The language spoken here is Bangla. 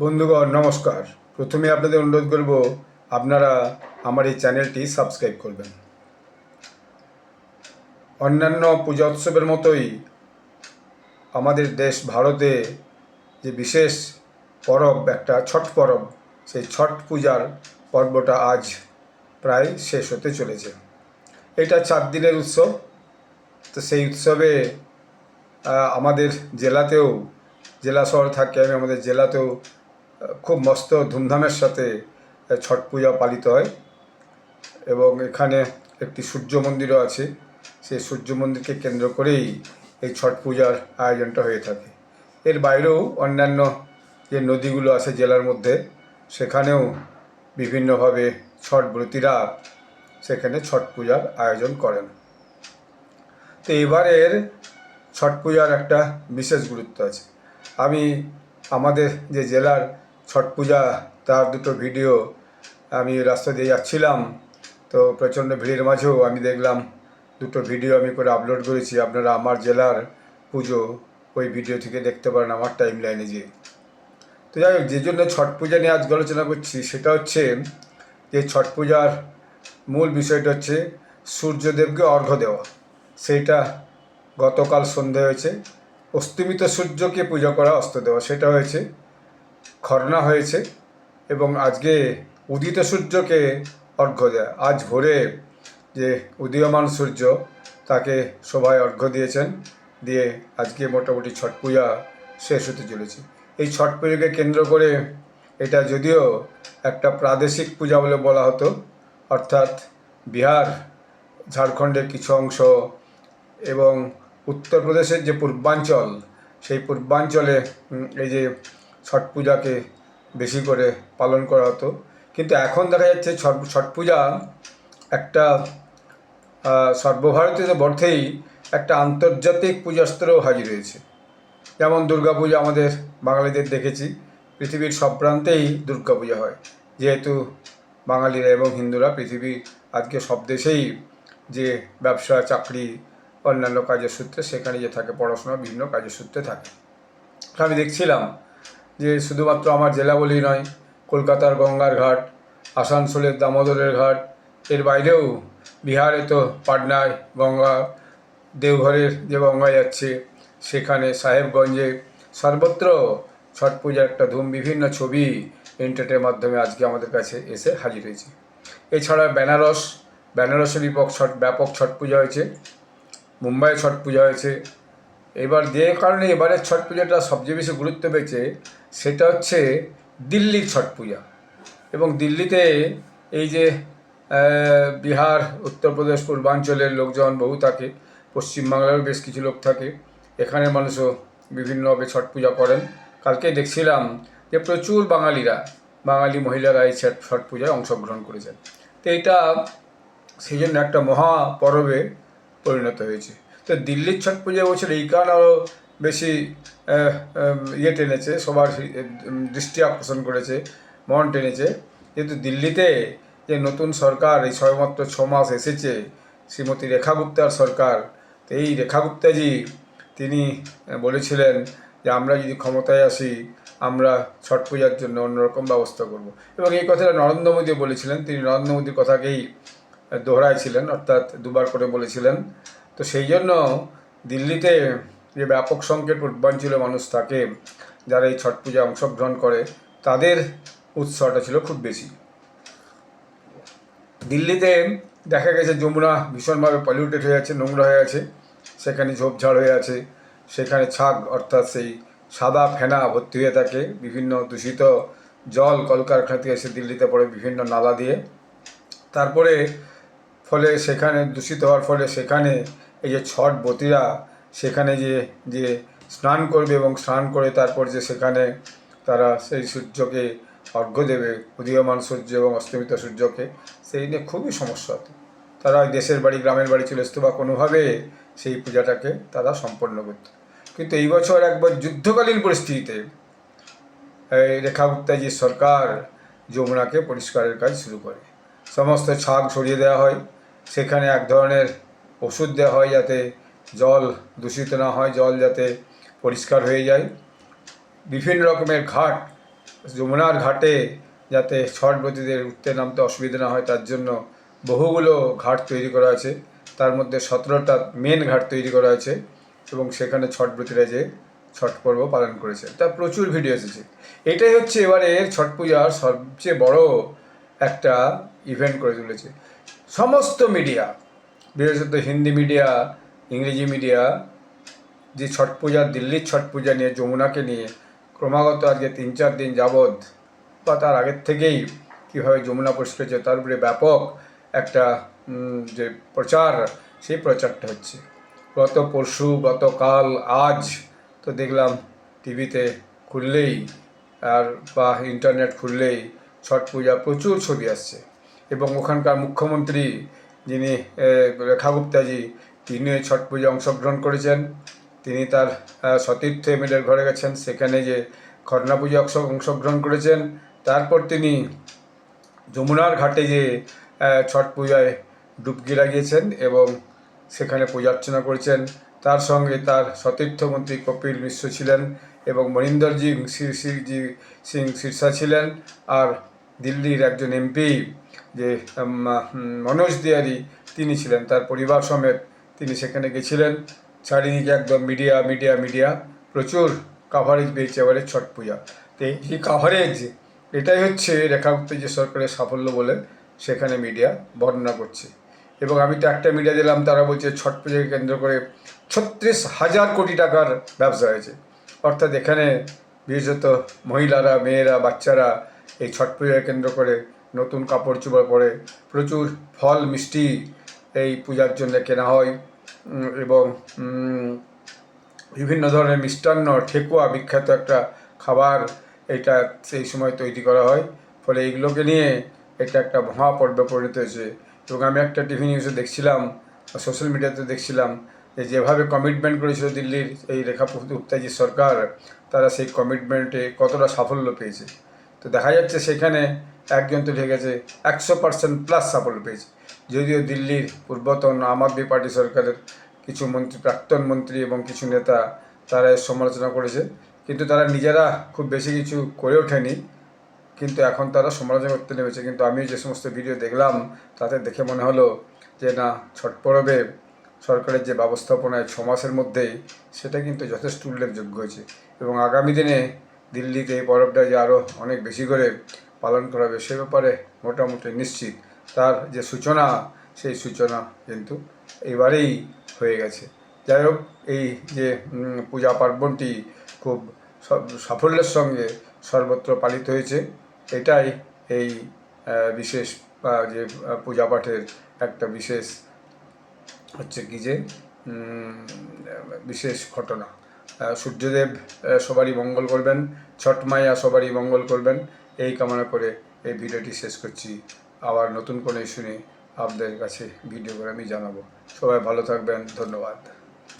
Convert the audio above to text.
বন্ধুগণ, নমস্কার। প্রথমে আপনাদের অনুরোধ করব, আপনারা আমার এই চ্যানেলটি সাবস্ক্রাইব করবেন। অন্যান্য পূজা উৎসবের মতোই আমাদের দেশ ভারতে যে বিশেষ পরব, একটা ছট পরব, সেই ছট পূজার পর্বটা আজ প্রায় শেষ হতে চলেছে। এটা চার দিনের উৎসব। তো সেই উৎসবে আমাদের জেলাতেও, জেলা শহর থাকে আমি, আমাদের জেলাতেও খুব মস্ত ধুমধামের সাথে ছট পূজা পালিত হয়। এবং এখানে একটি সূর্য মন্দিরও আছে। সেই সূর্য মন্দিরকে কেন্দ্র করেই এই ছট পূজার আয়োজনটা হয়ে থাকে। এর বাইরেও অন্যান্য যে নদীগুলো আছে জেলার মধ্যে, সেখানেও বিভিন্নভাবে ছট ব্রতীরা সেখানে ছট পূজার আয়োজন করেন। তো এবারের ছট পূজার একটা বিশেষ গুরুত্ব আছে। আমি আমাদের যে জেলার ছট পূজা, তার দুটো ভিডিও আমি রাস্তা দিয়ে যাচ্ছিলাম, তো প্রচণ্ড ভিড়ের মাঝেও আমি দেখলাম দুটো ভিডিও আমি করে আপলোড করেছি। আপনারা আমার জেলার পুজো ওই ভিডিও থেকে দেখতে পারেন আমার টাইম লাইনে যেয়ে। তো যাই হোক, যে জন্য ছট পূজা নিয়ে আজকে আলোচনা করছি সেটা হচ্ছে যে ছট পূজার মূল বিষয়টা হচ্ছে সূর্যদেবকে অর্ঘ্য দেওয়া। সেইটা গতকাল সন্ধে হয়েছে। অস্তমিত সূর্যকে পূজা করা অস্ত দেওয়া। সেটা হয়েছে খরনা হয়েছে এবং আজকে উদিত সূর্যকে অর্ঘ্য দেয় আজ ভোরে যে উদীয়মান সূর্য তাকে সবাই অর্ঘ্য দিয়েছেন, দিয়ে আজকে মোটামুটি ছট পূজা শেষ হতে চলেছে। এই ছট পুজোকে কেন্দ্র করে এটা যদিও একটা প্রাদেশিক পূজা বলে বলা হতো, অর্থাৎ বিহার, ঝাড়খণ্ডের কিছু অংশ এবং উত্তরপ্রদেশের যে পূর্বাঞ্চল, সেই পূর্বাঞ্চলে এই যে ছট পূজাকে বেশি করে পালন করা হতো। কিন্তু এখন দেখা যাচ্ছে ছট ছট পূজা একটা সর্বভারতীয় অর্থেই একটা আন্তর্জাতিক পূজাস্তরেও হাজির হয়েছে। যেমন দুর্গাপূজা আমাদের বাঙালিদের দেখেছি, পৃথিবীর সব প্রান্তেই দুর্গাপূজা হয়। যেহেতু বাঙালিরা এবং হিন্দুরা পৃথিবীর আজকে সব দেশেই যে ব্যবসা, চাকরি, অন্যান্য কাজের সূত্রে সেখানে যে থাকে, পড়াশোনা, বিভিন্ন কাজের সূত্রে থাকে। আমি দেখছিলাম যে শুধুমাত্র আমার জেলা বলেই নয়, কলকাতার গঙ্গার ঘাট, আসানসোলের দামোদরের ঘাট, এর বাইরেও বিহারে তো পাটনায় গঙ্গা, দেওঘরের যে গঙ্গা যাচ্ছে, সেখানে সাহেবগঞ্জে সর্বত্র ছট পূজার একটা ধুম, বিভিন্ন ছবি ইন্টারনেটের মাধ্যমে আজকে আমাদের কাছে এসে হাজির হয়েছে। এছাড়া বেনারস, বেনারসে ব্যাপক ছট ব্যাপক ছট পূজা হয়েছে, মুম্বাইয়ে ছট পূজা হয়েছে। এবার যে কারণে এবারের ছট পূজাটা সবচেয়ে বেশি গুরুত্ব পেয়েছে সেটা হচ্ছে দিল্লির ছট পূজা। এবং দিল্লিতে এই যে বিহার, উত্তরপ্রদেশ, পূর্বাঞ্চলের লোকজন বহু থাকে, পশ্চিমবাংলারও বেশ কিছু লোক থাকে। এখানের মানুষও বিভিন্নভাবে ছট পূজা করেন। কালকে দেখছিলাম যে প্রচুর বাঙালিরা, বাঙালি মহিলারা এই ছট ছট পূজায় অংশগ্রহণ করেছেন। তো এইটা সেই জন্য একটা মহা পরবে পরিণত হয়েছে। তো দিল্লির ছট পূজা বছর এই কারণে আরও বেশি ইয়ে টেনেছে, সবার দৃষ্টি আকর্ষণ করেছে, মন টেনেছে। যেহেতু দিল্লিতে যে নতুন সরকার, এই সবেমাত্র ছ মাস এসেছে, শ্রীমতী রেখা গুপ্তার সরকার, তো এই রেখা গুপ্তাজি তিনি বলেছিলেন যে আমরা যদি ক্ষমতায় আসি, আমরা ছট পূজার জন্য অন্যরকম ব্যবস্থা করব। এবং এই কথাটা নরেন্দ্র মোদী বলেছিলেন, তিনি নরেন্দ্র মোদীর কথাকেই দোহরাইছিলেন অর্থাৎ দুবার করে বলেছিলেন। তো সেই জন্য দিল্লিতে যে ব্যাপক সংখ্যের পূর্বাঞ্চলে মানুষ থাকে, যারা এই ছট পূজায় অংশগ্রহণ করে, তাদের উৎসাহটা ছিল খুব বেশি। দিল্লিতে দেখা গেছে যমুনা ভীষণভাবে পলিউটেড হয়ে আছে, নোংরা হয়ে আছে, সেখানে ঝোপঝাড় হয়ে আছে, সেখানে ছাগ অর্থাৎ সেই সাদা ফেনা ভর্তি হয়ে থাকে, বিভিন্ন দূষিত জল কলকারখানা থেকে এসে দিল্লিতে পড়ে বিভিন্ন নালা দিয়ে। তারপরে ফলে সেখানে দূষিত হওয়ার ফলে সেখানে এই যে ছট বতীরা সেখানে যে যে স্নান করবে এবং স্নান করে তারপর যে সেখানে তারা সেই সূর্যকে অর্ঘ্য দেবে, উদীয়মান সূর্য এবং অস্তমিত সূর্যকে, সেই নিয়ে খুবই সমস্যা হতো। তারা ওই দেশের বাড়ি, গ্রামের বাড়ি চলে আসতো বা কোনোভাবে সেই পূজাটাকে তারা সম্পন্ন করতো। কিন্তু এই বছর একবার যুদ্ধকালীন পরিস্থিতিতে রেখা গুপ্তাজির সরকার যমুনাকে পরিষ্কারের কাজ শুরু করে। সমস্ত ছাগ সরিয়ে দেওয়া হয়, সেখানে এক ধরনের ওষুধ দেওয়া হয় যাতে জল দূষিত না হয়, জল যাতে পরিষ্কার হয়ে যায়। বিভিন্ন রকমের ঘাট, যমুনার ঘাটে যাতে ছটবতীদের উঠতে নামতে অসুবিধা না হয়, তার জন্য বহুগুলো ঘাট তৈরি করা আছে। তার মধ্যে সতেরোটা মেন ঘাট তৈরি করা আছে এবং সেখানে ছটব্রতীরা যে ছট পর্ব পালন করেছে। তার প্রচুর ভিডিও এসেছে। এটাই হচ্ছে এবারে ছট পূজার সবচেয়ে বড় একটা ইভেন্ট করে তুলেছে। সমস্ত মিডিয়া বিশেষত হিন্দি মিডিয়া ইংরেজি মিডিয়া যে ছট পূজা, দিল্লির ছট পূজা নিয়ে, যমুনাকে নিয়ে, ক্রমাগত আজকে তিন চার দিন যাবৎ বা তার আগের থেকেই কীভাবে যমুনা পরিষ্কার হচ্ছে তার উপরে ব্যাপক একটা যে প্রচার, সেই প্রচারটা হচ্ছে। গত পরশু, গতকাল, আজ তো দেখলাম টিভিতে খুললেই আর বা ইন্টারনেট খুললেই ছট পূজা প্রচুর ছবি আসছে। এবং ওখানকার মুখ্যমন্ত্রী যিনি রেখা গুপ্তাজি তিনি এই ছট পূজা অংশগ্রহণ করেছেন। তিনি তার সতীর্থ এমএলএর ঘরে গেছেন। সেখানে যে খরনা পূজা অংশ- অংশগ্রহণ করেছেন, তারপর তিনি যমুনার ঘাটে যে ছট পূজায় ডুবকি লাগিয়েছেন এবং সেখানে পূজা অর্চনা করেছেন। তার সঙ্গে তার সতীর্থমন্ত্রী কপিল মিশ্র ছিলেন এবং মনিন্দরজি শ্রীজি সিং শীর্ষা ছিলেন আর দিল্লির একজন এমপি যে মনোজ দিয়ারি, তিনি ছিলেন। তার পরিবার সমেত তিনি সেখানে গেছিলেন। চারিদিকে একদম মিডিয়া মিডিয়া মিডিয়া। প্রচুর কাভারেজ পেয়েছে এবারে ছট পূজা। তো এই কাভারেজ এটাই হচ্ছে রেখা রেখাগুপ্ত যে সরকারের সাফল্য বলে সেখানে মিডিয়া বর্ণনা করছে। এবং আমি তো একটা মিডিয়া দিলাম, তারা বলছে ছট পূজাকে কেন্দ্র করে ছত্রিশ হাজার কোটি টাকার ব্যবসা হয়েছে। অর্থাৎ এখানে বিশেষত মহিলারা, মেয়েরা, বাচ্চারা এই ছট পূজাকে কেন্দ্র করে নতুন কাপড় চোপড় পরে প্রচুর ফল, মিষ্টি এই পূজার জন্য কেনা হয়। এবং বিভিন্ন ধরনের মিষ্টান্ন, ঠেকুয়া বিখ্যাত একটা খাবার এটা সেই সময় তৈরি করা হয়। ফলে এইগুলোকে নিয়ে এটা একটা মহাপর্বে পরিণত হয়েছে। এবং আমি একটা টিভি নিউজে দেখছিলাম সোশ্যাল মিডিয়াতে দেখছিলাম, যে যেভাবে কমিটমেন্ট করেছিল দিল্লির এই রেখা গুপ্তাজি সরকার, তারা সেই কমিটমেন্টে কতটা সাফল্য পেয়েছে। তো দেখা যাচ্ছে সেখানে একজন তো আছে একশো পার্সেন্ট প্লাস সাফল্য পেয়েছে। যদিও দিল্লির পূর্বতন আম আদমি পার্টি সরকারের কিছু মন্ত্রী, প্রাক্তন মন্ত্রী এবং কিছু নেতা তারা এর সমালোচনা করেছে, কিন্তু তারা নিজেরা খুব বেশি কিছু করে ওঠেনি, কিন্তু এখন তারা সমালোচনা করতে নেমেছে। কিন্তু আমি যে সমস্ত ভিডিও দেখলাম, তাতে দেখে মনে হলো যে না ছট পরবে সরকারের যে ব্যবস্থাপনায় ছ মাসের মধ্যেই, সেটা কিন্তু যথেষ্ট উল্লেখযোগ্য হয়েছে। এবং আগামী দিনে দিল্লিতে এই পরবটা যে আরও অনেক বেশি করে পালন করা হবে সে ব্যাপারে মোটামুটি নিশ্চিত। তার যে সূচনা, সেই সূচনা কিন্তু এবারেই হয়ে গেছে। যাই হোক, এই যে পূজা পার্বণটি খুব সাফল্যের সঙ্গে সর্বত্র পালিত হয়েছে, এটাই এই বিশেষ যে পূজা পাঠের একটা বিশেষ, হচ্ছে কি যে বিশেষ ঘটনা। সূর্যদেব সবারই মঙ্গল করবেন, ছট মাইয়া সবারই মঙ্গল করবেন এই কামনা করে এই ভিডিওটি শেষ করছি। আবার নতুন কোনো ইস্যু নিয়ে আপনাদের কাছে ভিডিও করে আমি জানাব। সবাই ভালো থাকবেন, ধন্যবাদ।